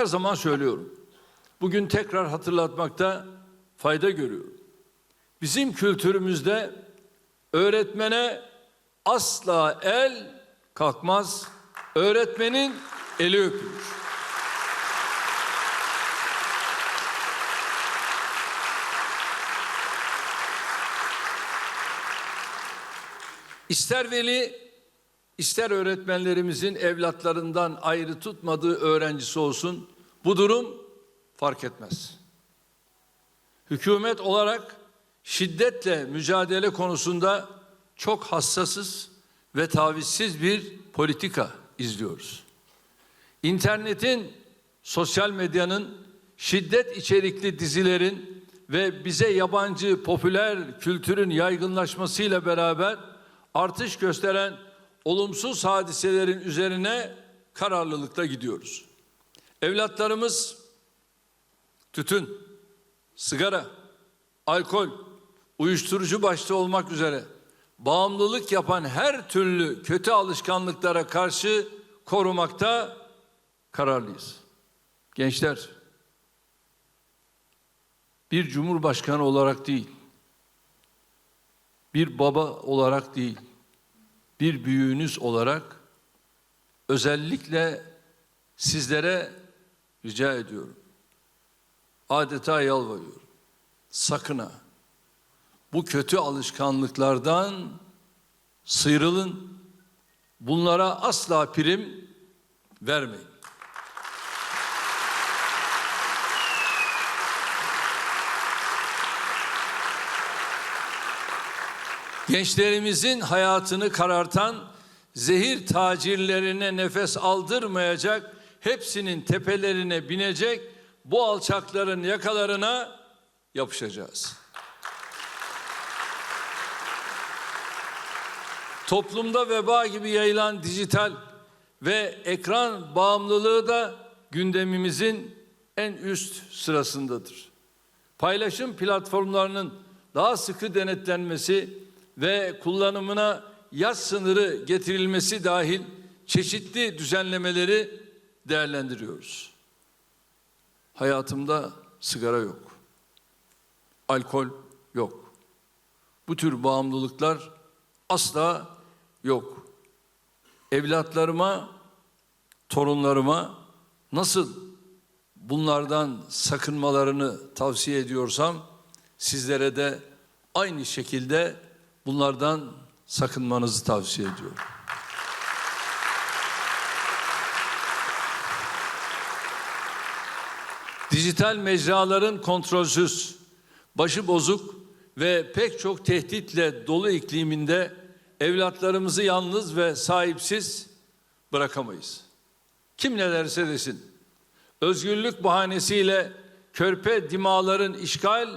Her zaman söylüyorum. Bugün tekrar hatırlatmakta fayda görüyorum. Bizim kültürümüzde öğretmene asla el kalkmaz. Öğretmenin eli öpülür. İster veli, ister öğretmenlerimizin evlatlarından ayrı tutmadığı öğrencisi olsun, bu durum fark etmez. Hükümet olarak şiddetle mücadele konusunda çok hassasız ve tavizsiz bir politika izliyoruz. İnternetin, sosyal medyanın, şiddet içerikli dizilerin ve bize yabancı popüler kültürün yaygınlaşmasıyla beraber artış gösteren olumsuz hadiselerin üzerine kararlılıkla gidiyoruz. Evlatlarımız tütün, sigara, alkol, uyuşturucu başta olmak üzere bağımlılık yapan her türlü kötü alışkanlıklara karşı korumakta kararlıyız. Gençler, bir cumhurbaşkanı olarak değil, bir baba olarak değil, bir büyüğünüz olarak özellikle sizlere rica ediyorum. Adeta yalvarıyorum. Sakın ha. Bu kötü alışkanlıklardan sıyrılın. Bunlara asla prim vermeyin. Gençlerimizin hayatını karartan zehir tacirlerine nefes aldırmayacak, hepsinin tepelerine binecek, bu alçakların yakalarına yapışacağız. Toplumda veba gibi yayılan dijital ve ekran bağımlılığı da gündemimizin en üst sırasındadır. Paylaşım platformlarının daha sıkı denetlenmesi ve kullanımına yaş sınırı getirilmesi dahil çeşitli düzenlemeleri değerlendiriyoruz. Hayatımda sigara yok. Alkol yok. Bu tür bağımlılıklar asla yok. Evlatlarıma, torunlarıma nasıl bunlardan sakınmalarını tavsiye ediyorsam sizlere de aynı şekilde bunlardan sakınmanızı tavsiye ediyorum. Dijital mecraların kontrolsüz, başı bozuk ve pek çok tehditle dolu ikliminde evlatlarımızı yalnız ve sahipsiz bırakamayız. Kim ne derse desin. Özgürlük bahanesiyle körpe dimaların işgal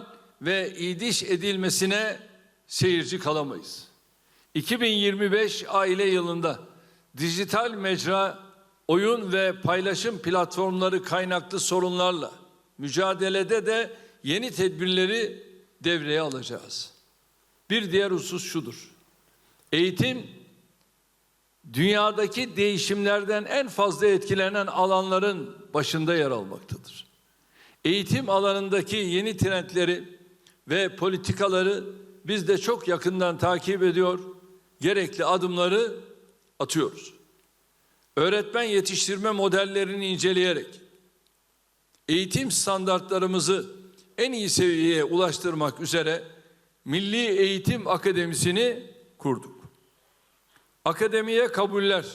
ve idiş edilmesine seyirci kalamayız. 2025 aile yılında dijital mecra, oyun ve paylaşım platformları kaynaklı sorunlarla mücadelede de yeni tedbirleri devreye alacağız. Bir diğer husus şudur. Eğitim dünyadaki değişimlerden en fazla etkilenen alanların başında yer almaktadır. Eğitim alanındaki yeni trendleri ve politikaları biz de çok yakından takip ediyor, gerekli adımları atıyoruz. Öğretmen yetiştirme modellerini inceleyerek eğitim standartlarımızı en iyi seviyeye ulaştırmak üzere Milli Eğitim Akademisi'ni kurduk. Akademiye kabuller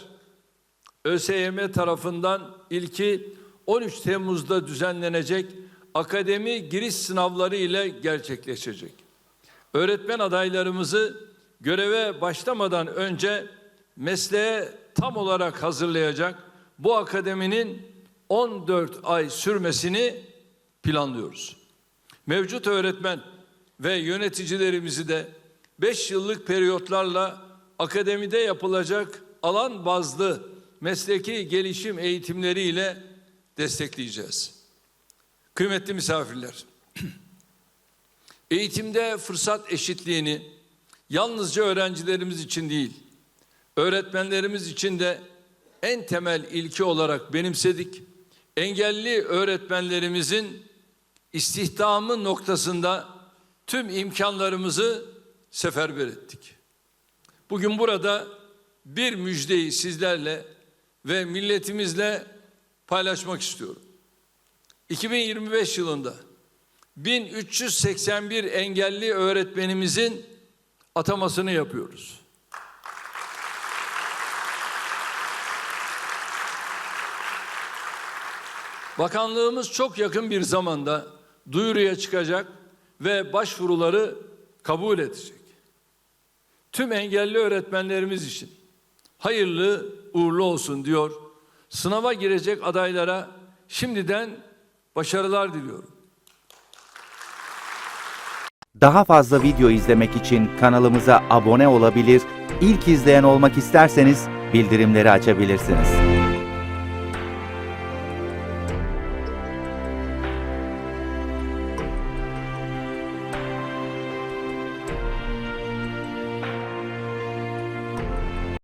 ÖSYM tarafından ilki 13 Temmuz'da düzenlenecek akademi giriş sınavları ile gerçekleşecek. Öğretmen adaylarımızı göreve başlamadan önce mesleğe tam olarak hazırlayacak bu akademinin 14 ay sürmesini planlıyoruz. Mevcut öğretmen ve yöneticilerimizi de 5 yıllık periyotlarla akademide yapılacak alan bazlı mesleki gelişim eğitimleriyle destekleyeceğiz. Kıymetli misafirler, eğitimde fırsat eşitliğini yalnızca öğrencilerimiz için değil, öğretmenlerimiz için de en temel ilke olarak benimsedik. Engelli öğretmenlerimizin istihdamı noktasında tüm imkanlarımızı seferber ettik. Bugün burada bir müjdeyi sizlerle ve milletimizle paylaşmak istiyorum. 2025 yılında 1381 engelli öğretmenimizin atamasını yapıyoruz. Bakanlığımız çok yakın bir zamanda duyuruya çıkacak ve başvuruları kabul edecek. Tüm engelli öğretmenlerimiz için hayırlı uğurlu olsun diyor. Sınava girecek adaylara şimdiden başarılar diliyorum. Daha fazla video izlemek için kanalımıza abone olabilir, ilk izleyen olmak isterseniz bildirimleri açabilirsiniz.